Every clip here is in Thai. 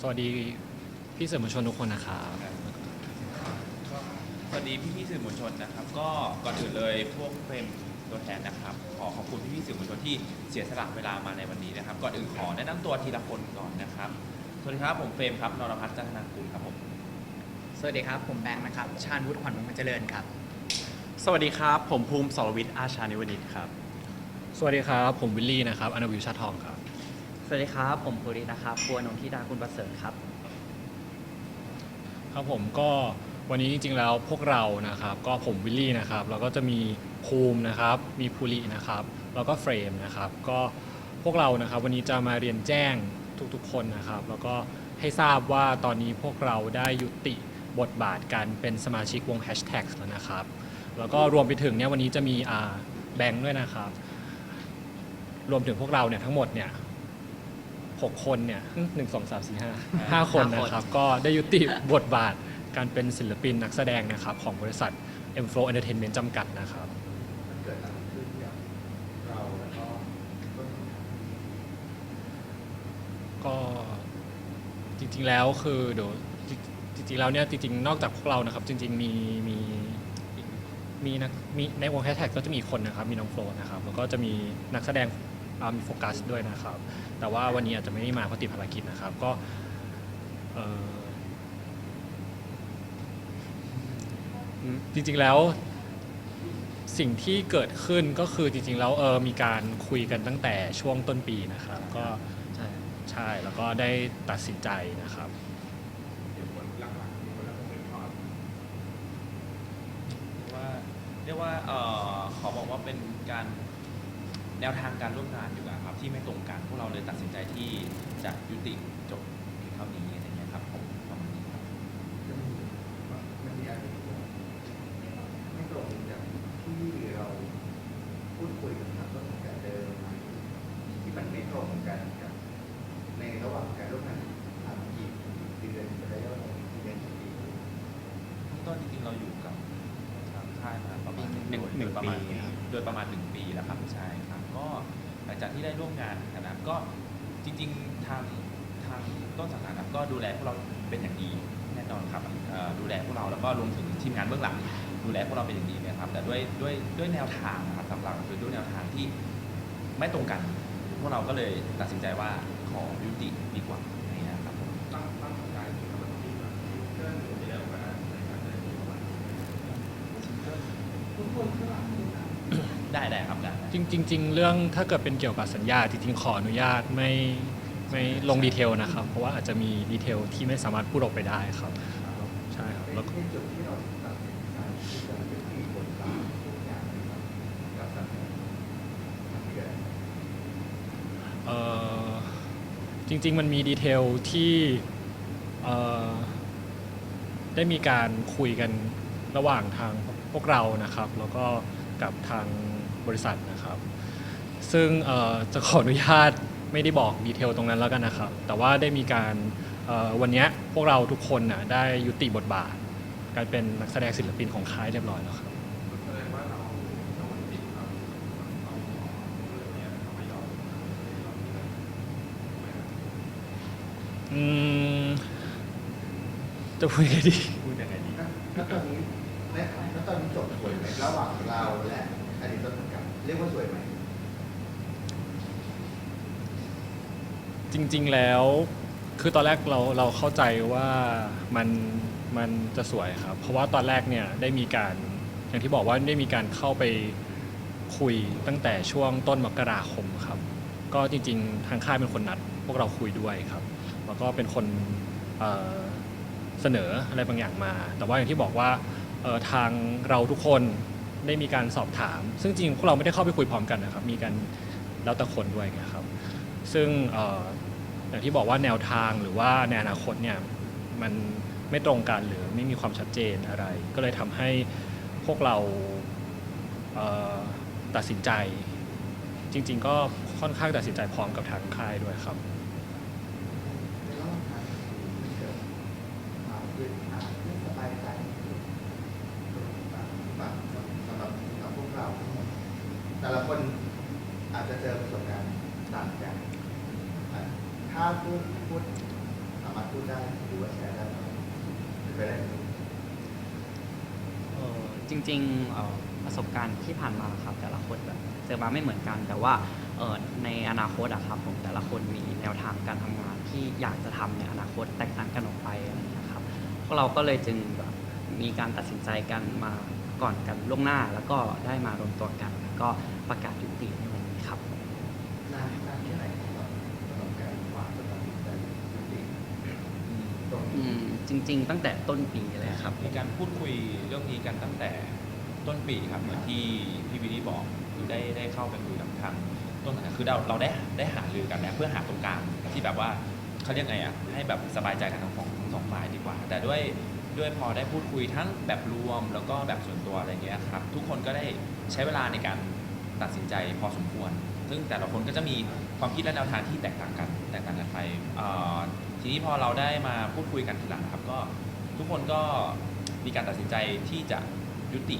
สวัสดีพี่สื่อมวลชนทุกคนนะครับสวัสดีพี่พี่ๆสื่อมวลชนนะครับ ก็ก่อนอื่นเลยพวกเป็นตัวแทนนะครับ ขอขอบคุณพี่พี่ๆสื่อมวลชนที่เสียสละเวลามาในวันนี้นะครับก่อนอื่นขอแนะนำตัวทีละคนก่อนนะครับสวัสดีครับผมเฟรมครับนรพัฒน์จันทนากุลครับผมสวัสดีครับ ผมแบงค์นะครับ ชาญวุฒิขวัญวงศ์เจริญครับ สวัสดีครับ ผมภูมิสรวิทย์อาชานิวนิตครับ สวัสดีครับ ผมวิลลี่นะครับ อนาวิวชาทองครับ สวัสดีครับ ผมภูรินะครับปัวนงธิดาคุณประเสริฐครับ ครับผมก็วันนี้จริงๆแล้วพวกเรานะครับ ก็ผมวิลลี่นะครับ แล้วก็จะมีภูมินะครับ มีภูรินะครับ แล้วก็เฟรมนะครับ ก็พวกเรานะครับ วันนี้จะมาเรียนแจ้งทุกๆคนนะครับ แล้วก็ให้ทราบว่าตอนนี้พวกเราได้ยุติบทบาทการเป็นสมาชิกวง Hashtag แล้วนะครับ แล้วก็รวมไปถึงเนี่ยวันนี้จะมีอ่าแบงค์ด้วยนะครับ รวมถึงพวกเราเนี่ยทั้งหมดเนี่ย หกคนเนี่ยหนึ่งสองสามสี่ห้าห้าคนนะครับ ก็ได้ยุติบทบาทการเป็นศิลปินนักแสดงนะครับ ของบริษัท M Flow Entertainment จำกัดนะครับมันเกิดอะไรขึ้นกับเราแล้วก็ต้นทุนก็จริงๆแล้วคือเดี๋ยวจริงๆแล้วเนี่ยจริงๆนอกจากพวกเรานะครับ จริง ๆ มีมีมีนักมีในวงแฮชแท็กก็จะมีอีกคนนะครับ มีน้องโฟลนะครับ แล้วก็จะมีนักแสดง อ่ามีโฟกัสด้วยนะครับ แต่ว่าวันนี้อาจจะไม่ได้มาเพราะติดภารกิจนะครับ ก็เอ่ออืมจริงๆแล้ว สิ่งที่เกิดขึ้นก็คือจริงๆแล้วเออมีการคุยกันตั้งแต่ช่วงต้นปีนะครับ ก็ใช่ใช่แล้วก็ได้ตัดสินใจนะครับเรียกว่าเรียกว่าเอ่อขอบอกว่าเป็นการ แนวทางการร่วมงานอยู่าครับที่ไม่ตรงกันพวกเราเลยตัดสินใจที่จะยุติจบเพียงเท่านี้อะไรเงี้ยครับผมประมาณนี้ครับมันมีอะไรที่ไม่ตรงจากที่เราพูดคุยกันครับต้นสังกัดเดิมไหมที่มันไม่ตรงกันกับในระหว่างการร่วมงานทำกี่เดือนจะได้ว่ากี่เดือนกี่ปีขั้นต้นจริงๆเราอยู่กับทางค่ายมาประมาณหนึ่งโดยหนึ่งโดยประมาณปีครับโดยประมาณหนึ่งปีแล้วครับใช่ครับ ก็หลังจากที่ได้ร่วมงานกันนะก็จริงๆทางทางต้นสังกัดนะครับก็ดูแลพวกเราเป็นอย่างดีแน่นอนครับเอ่อดูแลพวกเราแล้วก็รวมถึงทีมงานเบื้องหลัง ดูแลพวกเราเป็นอย่างดีเลยครับ แต่ด้วยด้วยด้วยแนวทางนะครับหลักๆคือด้วยแนวทางที่ไม่ตรงกัน พวกเราก็เลยตัดสินใจว่าขอยุติดีกว่าอย่างนี้นะครับผม ตั้งตั้งใจที่เราที่แบบเรื่องที่เรามาในการเดินทางได้ได้ครับได้ จริงจริงๆเรื่องถ้าเกิดเป็นเกี่ยวกับสัญญาจริงๆขออนุญาตไม่ไม่ลงดีเทลนะครับ เพราะว่าอาจจะมีดีเทลที่ไม่สามารถพูดออกไปได้ครับใช่ครับแล้วก็จุดที่เราตัดสินใจที่จะยุติบทบาททุกอย่างนะครับกับสังกัดที่เกิดเอ่อจริง ๆ มันมีดีเทลที่เอ่อได้มีการคุยกันระหว่างทางพวกเรานะครับ แล้วก็กับทาง บริษัทนะครับ ซึ่งเอ่อจะขออนุญาตไม่ได้บอกดีเทลตรงนั้นแล้วกันนะครับ แต่ว่าได้มีการเอ่อวันเนี้ยพวกเราทุกคนน่ะได้ยุติบทบาท การเป็นนักแสดงศิลปินของค่ายเรียบร้อยแล้วครับอืมจะพูดยังไงดีพูดยังไงดีแล้วตอนนี้และแล้วตอนนี้จบสวยไหมระหว่างเราและอดีตต้นสังกัด เรียกว่าสวยไหมจริง ๆ แล้ว คือตอนแรกเราเราเข้าใจว่ามันมันจะสวยครับ เพราะว่าตอนแรกเนี่ยได้มีการอย่างที่บอกว่าได้มีการเข้าไปคุยตั้งแต่ช่วงต้นมกราคมครับ ก็จริง ๆ ทางค่ายเป็นคนนัด พวกเราคุยด้วยครับ แล้วก็เป็นคนเอ่อเสนออะไรบางอย่างมา แต่ว่าอย่างที่บอกว่าเอ่อทางเราทุกคน ได้มีการสอบถาม ซึ่งจริงพวกเราไม่ได้เข้าไปคุยพร้อมกันนะครับ มีการแล้วแต่คนด้วยนะครับ ซึ่งเอ่ออย่างที่บอกว่าแนวทางหรือว่าในอนาคตเนี่ยมันไม่ตรงกันหรือไม่มีความชัดเจนอะไร ก็เลยทำให้พวกเราเอ่อตัดสินใจ จริง ๆ ก็ค่อนข้างตัดสินใจพร้อมกับทางค่ายด้วยครับ ในระหว่างทางมันเกิดความอึดอัดไม่สบายใจสำหรับสำหรับสำหรับพวกเราทั้งหมดแต่ละ คนอาจจะเจอประสบการณ์ต่างกันอะถ้าพูดพูดเอามารถพูดได้หรือว่าแชร์ได้ไหมเป็นไปได้ไหมเอ่อจริงๆเอ่อประสบการณ์ที่ผ่านมาครับ แต่ละคนแบบเจอมาไม่เหมือนกัน แต่ว่าเอ่อในอนาคตอะครับผมแต่ละคนมีแนวทางการทำงานที่อยากจะทำในอนาคตแตกต่างกันออกไปอะไรอย่างเงี้ยครับพวกเราก็เลยจึงแบบมีการตัดสินใจกันมาก่อนกันล่วงหน้าแล้วก็ได้มารวมตัวกัน ก็ประกาศยุติในวันนี้ครับ นานนานแค่ไหนครับสำหรับการวางตัดสินใจยุติตรงอืนี้มจริง ๆ ตั้งแต่ต้นปีเลยครับ มีการพูดคุยเรื่องนี้กันตั้งแต่ต้นปีครับเหมือนที่พี่วิลลี่บอกคือได้ได้เข้าไปคุยกับทางต้นสังกัดคือเราเราได้ได้หารือกันแล้วเพื่อหาตรงกลางที่แบบว่าเขาเรียกไงอะให้แบบสบายใจกันทั้งสองทั้งสองฝ่ายดีกว่า แต่ด้วย ด้วยพอได้พูดคุยทั้งแบบรวมแล้วก็แบบส่วนตัวอะไรเงี้ยครับทุกคนก็ได้ใช้เวลาในการตัดสินใจพอสมควร ซึ่งแต่ละคนก็จะมีความคิดและแนวทางที่แตกต่างกันแตกต่างกันไปเอ่อทีนี้พอเราได้มาพูดคุยกันทีหลังครับก็ทุกคนก็มีการตัดสินใจที่จะยุติ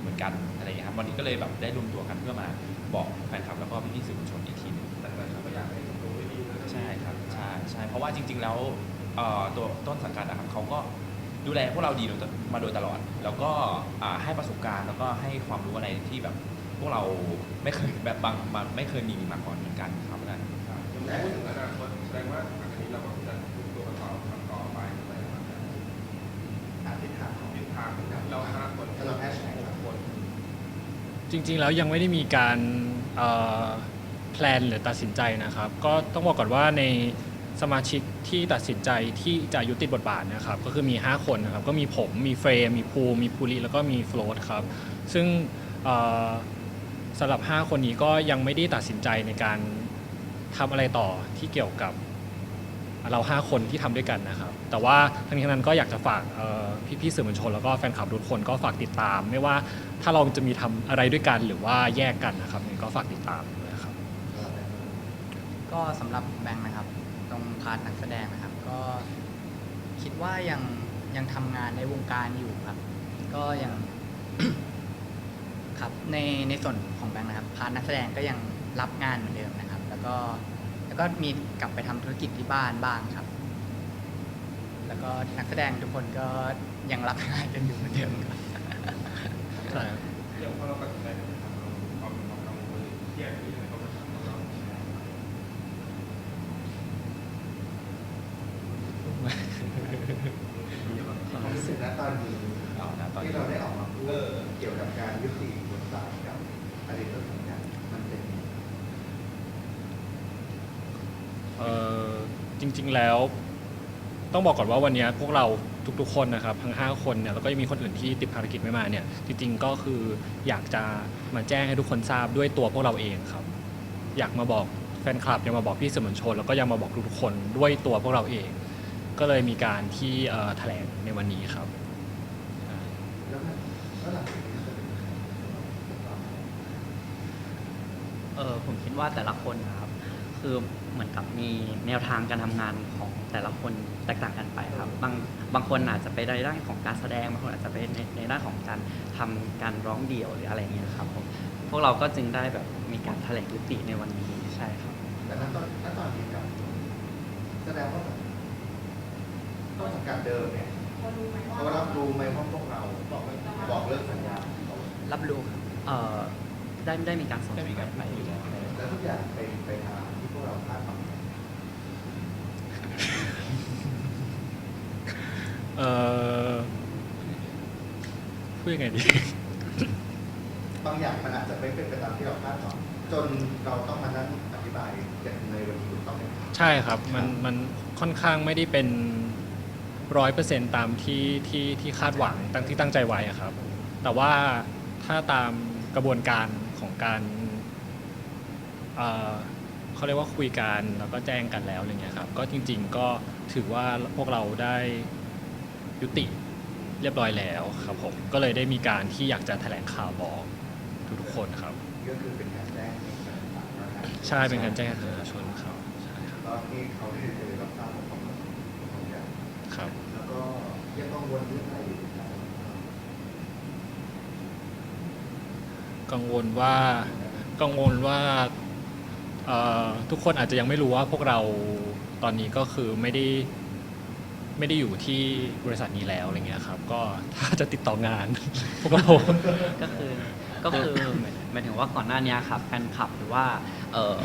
เหมือนกันอะไรอย่างเงี้ยครับวันนี้ก็เลยแบบได้รวมตัวกันเพื่อมาบอกแฟนคลับแล้วก็พี่ๆสื่อมวลชนอีกทีหนึงใช่ครับใช่ใช่เพราะว่าจริง ๆ แล้วเอ่อตัวต้นสังกัดอะครับเขาก็ ดูแลพวกเราดีมาโดยตลอด แล้วก็อ่าให้ประสบการณ์แล้วก็ให้ความรู้อะไรที่แบบพวกเราไม่เคยแบบบางบางไม่เคยมีมาก่อนเหมือนกันครับนั่นแต่พูดถึงอนาคตแสดงว่าอันนี้เราก็จะดูตัวต่อต่อไปไปอาทิตย์ทางของทิศทางเราห้าคนเราแค่สองคนจริง ๆ แล้วยังไม่ได้มีการเอ่อแพลนหรือตัดสินใจนะครับ ก็ต้องบอกก่อนว่าใน สมาชิกที่ตัดสินใจที่จะยุติบทบาทนะครับ ก็คือมี 5 คนนะครับ ก็มีผมมีเฟรม มีภูมิมีภูริแล้วก็มีโฟลตครับ ซึ่งสำหรับ 5 คนนี้ก็ยังไม่ได้ตัดสินใจในการทำอะไรต่อที่เกี่ยวกับเรา 5 คนที่ทำด้วยกันนะครับ แต่ว่าทั้งนี้ทั้งนั้นก็อยากจะฝากพี่ๆสื่อมวลชน แล้วก็แฟนคลับทุกคนก็ฝากติดตาม ไม่ว่าถ้าเราจะมีทำอะไรด้วยกันหรือว่าแยกกันนะครับก็ฝากติดตามด้วยครับก็สำหรับแบงค์นะครับ พาร์ทนักแสดงนะครับ ก็คิดว่ายังยังทำงานในวงการอยู่ครับ ก็ยังครับในในส่วนของแบงค์นะครับ พาร์ทนักแสดงก็ยังรับงานเหมือนเดิมนะครับ แล้วก็แล้วก็มีกลับไปทำธุรกิจที่บ้านบ้างครับ แล้วก็นักแสดงทุกคนก็ยังรับงานกันอยู่เหมือนเดิมครับใช่ครับอย่างพอเราตัดสินใจทำเราความความกังวลแยกที่ไหนก็มาทำเรา ความรู้สึกณตอนนี้ เอานะตอนนี้ ที่เราได้ออกมาพูดเกี่ยวกับการยุติบทบาทกับอดีตต้นสังกัดมันเป็น เอ่อจริง ๆ แล้ว ต้องบอกก่อนว่าวันนี้พวกเราทุกๆ คนนะครับทั้ง 5 คนเนี่ยแล้วก็ยังมีคนอื่นที่ติดภารกิจไม่มาเนี่ยจริงๆก็คืออยากจะมาแจ้งให้ทุกคนทราบด้วยตัวพวกเราเองครับ อยากมาบอกแฟนคลับอยากมาบอกพี่สื่อมวลชน แล้วก็ยังมาบอกทุกๆคนด้วยตัวพวกเราเอง ก็เลยมีการที่เอ่อแถลงในวันนี้ครับ แล้วมันแล้วหลังจากนี้จะเป็นยังไง เออผมคิดว่าแต่ละคนนะครับ คือเหมือนกับมีแนวทางการทำงานของแต่ละคนแตกต่างกันไปครับ บางบางคนอาจจะไปในด้านของการแสดงบางคนอาจจะไปในในด้านของการทำการร้องเดี่ยวหรืออะไรอย่างเงี้ยครับผมพวกเราก็จึงได้แบบมีการแถลงยุติในวันนี้ใช่ครับ แต่ณตอนณตอนนี้ครับแสดงว่าแบบต้นสังกัดเดิมเนี่ยเขารับรู้ไหมว่าพวกเราบอกบอกเลิกสัญญาเขารับรู้ครับเอ่อได้ได้มีการส่งได้มีการไปอยู่แล้วแล้วทุกอย่างเป็นไปตามที่พวก เราคาดหวังเอ่อพูดยังไงดี บางอย่างมันอาจจะไม่เป็นไปตามที่เราคาดหวังจนเราต้องมานั่งอธิบายกันในวันนี้ถูกต้องไหมครับใช่ครับ มันมันค่อนข้างไม่ได้เป็นร้อยเปอร์เซ็นตามที่ที่ที่คาดหวังตั้งที่ตั้งใจไว้อะครับ แต่ว่าถ้าตามกระบวนการของการเอ่อ เขาเรียกว่าคุยกันแล้วก็แจ้งกันแล้วอะไรเงี้ยครับก็จริง ๆ ก็ถือว่าพวกเราได้ยุติเรียบร้อยแล้วครับผมก็เลยได้มีการที่อยากจะแถลงข่าวบอกทุกๆคนครับก็คือเป็นการแจ้งให้สาธารณะใช่เป็นการแจ้งให้ประชาชนครับใช่ครับตอนที่เขาได้เคยรับทราบของความประสงค์ของกันครับ แล้วก็ยังกังวลเรื่องอะไรอยู่ครับกังวลว่ากังวลว่าเอ่อ ทุกคนอาจจะยังไม่รู้ว่าพวกเราตอนนี้ก็คือไม่ได้ไม่ได้อยู่ที่บริษัทนี้แล้วอะไรเงี้ยครับ ก็ถ้าจะติดต่องาน พวกเรา ก็คือก็คือหมายหมายถึงว่าก่อนหน้านี้ครับแฟนคลับหรือว่าเอ่อ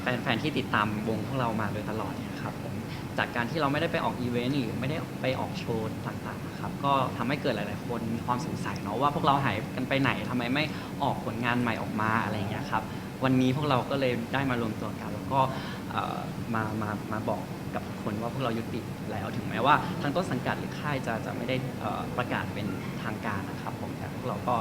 แฟนแฟนที่ติดตามวงพวกเรามาโดยตลอดเนี่ยครับผมจากการที่เราไม่ได้ไปออกอีเวนต์หรือไม่ได้ไปออกโชว์ต่างๆนะครับก็ทำให้เกิดหลาย ๆ คนมีความสงสัยเนาะว่าพวกเราหายกันไปไหนทำไมไม่ออกผลงานใหม่ออกมาอะไรอย่างเงี้ยครับ วันนี้พวกเราก็เลยได้มารวมตัวกัน แล้วก็เอ่อมามามาบอกกับทุกคนว่าพวกเรายุติแล้วถึงแม้ว่าทางต้นสังกัดหรือค่ายจะจะไม่ได้เอ่อประกาศเป็นทางการนะครับผมแต่พวกเราก็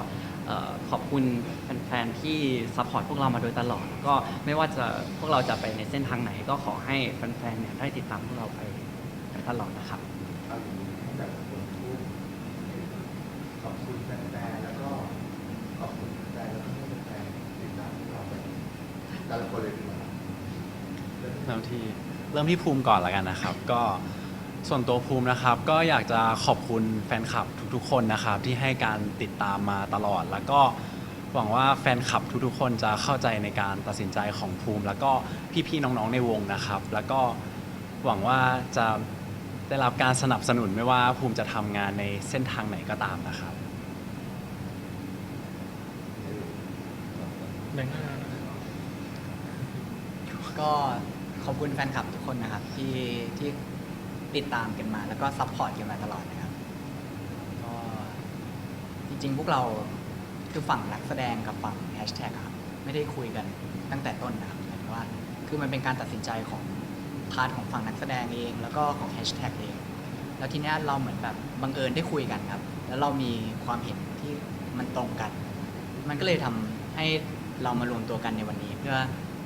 เอ่อขอบคุณแฟนๆที่ซัพพอร์ตพวกเรามาโดยตลอดก็ไม่ว่าจะพวกเราจะไปในเส้นทางไหน ก็ขอให้แฟนๆเนี่ยได้ติดตามพวกเราไปไปตลอดนะครับ เอาอย่างนี้ให้แบบคนพูดขอบคุณแฟนๆแล้วก็ขอบคุณแฟนแล้วก็ให้แฟนๆติดตามพวกเราไป แต่ละคนเลยดีกว่าเริ่มที่เริ่มที่เริ่มที่ภูมิก่อนแล้วกันนะครับ ก็ส่วนตัวภูมินะครับ ก็อยากจะขอบคุณแฟนคลับทุกๆ คนนะครับ ที่ให้การติดตามมาตลอด แล้วก็หวังว่าแฟนคลับทุกๆ คนจะเข้าใจในการตัดสินใจของภูมิ แล้วก็พี่ๆน้องๆในวงนะครับ แล้วก็หวังว่าจะได้รับการสนับสนุนไม่ว่าภูมิจะทำงานในเส้นทางไหนก็ตามนะครับ ก็ขอบคุณแฟนคลับทุกคนนะครับ ที่ที่ติดตามกันมา แล้วก็ซัพพอร์ตกันมาตลอดนะครับก็จริงๆ พวกเราคือฝั่งนักแสดงกับฝั่งแฮชแท็กครับไม่ได้คุยกันตั้งแต่ต้นนะครับหมายถึงว่าคือมันเป็นการตัดสินใจของพาร์ทของฝั่งนักแสดงเองแล้วก็ของแฮชแท็กเอง แล้วทีเนี้ยเราเหมือนแบบบังเอิญได้คุยกันครับ แล้วเรามีความเห็นที่มันตรงกัน มันก็เลยทำให้เรามารวมตัวกันในวันนี้ เพื่อ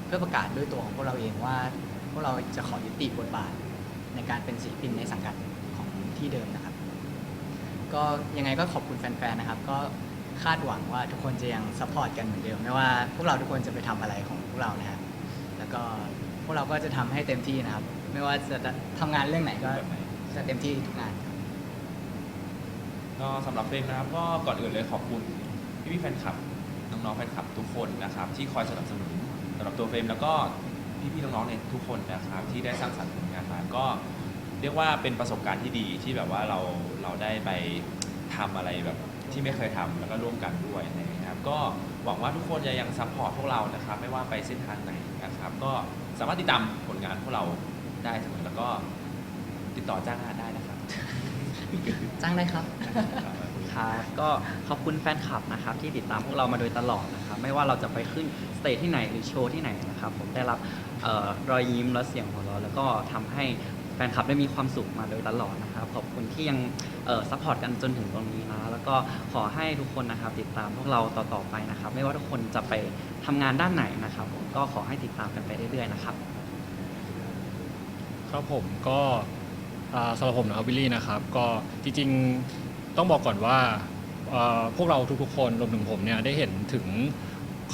เพื่อประกาศด้วยตัวของพวกเราเองว่าพวกเราจะขอยุติบทบาทในการเป็นศิลปินในสังกัดของที่เดิมนะครับ ก็ยังไงก็ขอบคุณแฟนๆนะครับ ก็คาดหวังว่าทุกคนจะยังซัพพอร์ตกันเหมือนเดิมไม่ว่าพวกเราทุกคนจะไปทำอะไรของพวกเรานะครับแล้วก็พวกเราก็จะทำให้เต็มที่นะครับ ไม่ว่าจะทำงานเรื่องไหนก็จะเต็มที่ทุกงานก็สำหรับเฟรมนะครับก็ก่อนอื่นเลยขอบคุณพี่พี่แฟนคลับน้องๆแฟนคลับทุกคนนะครับ ที่คอยสนับสนุน สำหรับตัวเฟรมแล้วก็พี่พี่ๆน้องๆในทุกคนนะครับที่ได้สร้างสรรค์ผลงานมาก็เรียกว่าเป็นประสบการณ์ที่ดีที่แบบว่าเราเราได้ไปทำอะไรแบบที่ไม่เคยทำแล้วก็ร่วมกันด้วยนะครับ ก็หวังว่าทุกคนจะยังซัพพอร์ตพวกเรานะครับ ไม่ว่าไปเส้นทางไหนนะครับ ก็สามารถติดตามผลงานพวกเราได้เสมอแล้วก็ติดต่อจ้างงานได้นะครับ จ้างได้ครับ ครับ ก็ขอบคุณแฟนคลับนะครับที่ติดตามพวกเรามาโดยตลอดนะครับไม่ว่าเราจะไปขึ้นสเตจที่ไหนหรือโชว์ที่ไหนนะครับผมได้รับเออรอยยิ้มและเสียงหัวเราะแล้วก็ทำให้แฟนคลับได้มีความสุขมาโดยตลอดนะครับขอบคุณที่ยังเออซัพพอร์ตกันจนถึงตรงนี้นะแล้วก็ขอให้ทุกคนนะครับติดตามพวกเราต่อๆไปนะครับ ไม่ว่าทุกคนจะไปทำงานด้านไหนนะครับผมก็ขอให้ติดตามกันไปเรื่อยๆนะครับ ครับผมก็อ่าสำหรับผมนะครับวิลลี่นะครับ ก็จริงๆ ต้องบอกก่อนว่าพวกเราทุกๆคนรวมถึงผมเนี่ยได้เห็นถึง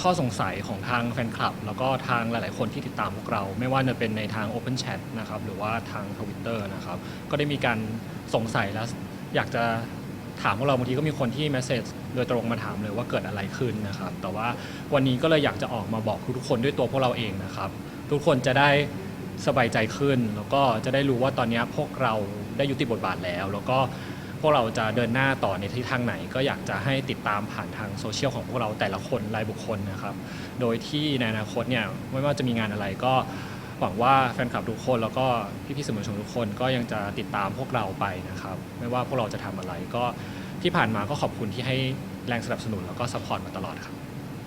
ข้อสงสัยของทางแฟนคลับ แล้วก็ทางหลาย ๆ คนที่ติดตามพวกเรา ไม่ว่าจะเป็นในทาง Open Chat นะครับหรือว่าทางทวิตเตอร์นะครับก็ได้มีการสงสัยและอยากจะถามพวกเราบางทีก็มีคนที่เมสเซจโดยตรงมาถามเลยว่าเกิดอะไรขึ้นนะครับ แต่ว่าวันนี้ก็เลยอยากจะออกมาบอกทุกๆคนด้วยตัวพวกเราเองนะครับ ทุกคนจะได้สบายใจขึ้น แล้วก็จะได้รู้ว่าตอนนี้พวกเราได้ยุติบทบาทแล้ว แล้วก็ พวกเราจะเดินหน้าต่อในทิศทางไหน ก็อยากจะให้ติดตามผ่านทางโซเชียลของพวกเราแต่ละคนรายบุคคลนะครับ โดยที่ในอนาคตเนี่ยไม่ว่าจะมีงานอะไรก็หวังว่าแฟนคลับทุกคนแล้วก็พี่ๆสื่อมวลชนทุกคนก็ยังจะติดตามพวกเราไปนะครับ ไม่ว่าพวกเราจะทำอะไรก็ที่ผ่านมาก็ขอบคุณที่ให้แรงสนับสนุนแล้วก็ซัพพอร์ตมาตลอดครับ